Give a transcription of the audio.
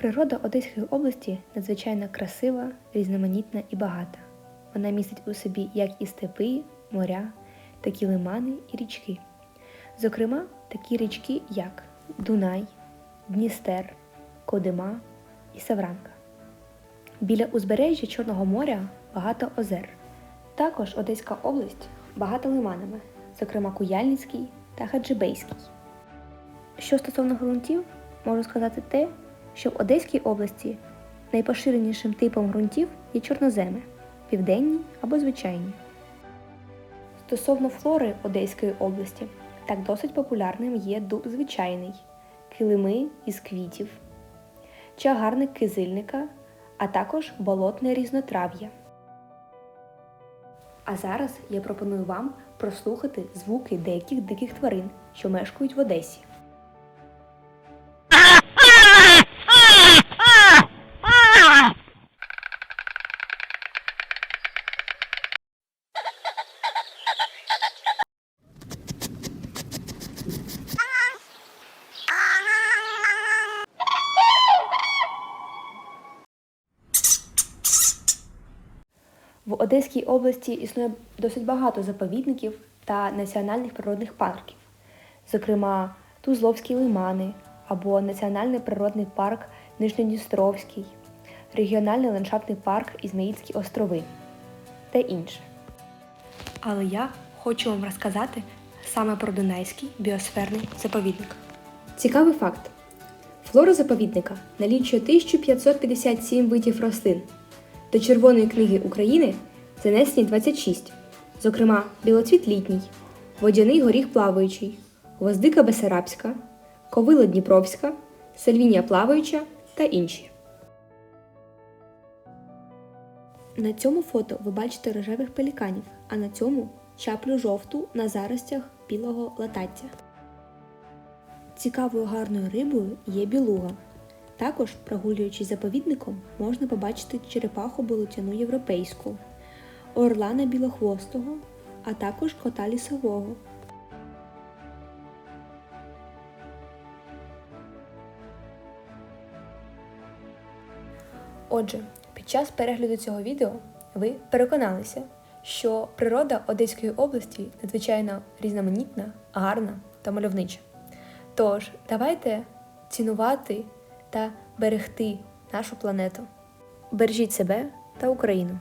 Природа Одеської області надзвичайно красива, різноманітна і багата. Вона містить у собі як і степи, моря, так і лимани і річки. Зокрема, такі річки, як Дунай, Дністер, Кодима і Савранка. Біля узбережжя Чорного моря багато озер. Також Одеська область багата лиманами, зокрема Куяльницький та Хаджибейський. Що стосовно ґрунтів, можу сказати те, що в Одеській області найпоширенішим типом ґрунтів є чорноземи, південні або звичайні. Стосовно флори Одеської області, так досить популярним є дуб звичайний, килими із квітів, чагарник кизильника, а також болотне різнотрав'я. А зараз я пропоную вам прослухати звуки деяких диких тварин, що мешкають в Одесі. В Одеській області існує досить багато заповідників та національних природних парків, зокрема Тузловські лимани або Національний природний парк Нижньодністровський, регіональний ландшафтний парк Ізмаїльські острови та інше. Але я хочу вам розказати саме про Дунайський біосферний заповідник. Цікавий факт: флора заповідника налічує 1557 видів рослин. До Червоної книги України занесені 26, зокрема білоцвіт літній, водяний горіх плаваючий, гвоздика бесарабська, ковила дніпровська, сальвінія плаваюча та інші. На цьому фото ви бачите рожевих пеліканів, а на цьому чаплю жовту на заростях білого латаття. Цікавою гарною рибою є білуга. Також, прогулюючись заповідником, можна побачити черепаху болотяну європейську, орлана білохвостого, а також кота лісового. Отже, під час перегляду цього відео ви переконалися, що природа Одеської області надзвичайно різноманітна, гарна та мальовнича. Тож, давайте цінувати та берегти нашу планету. Бережіть себе та Україну!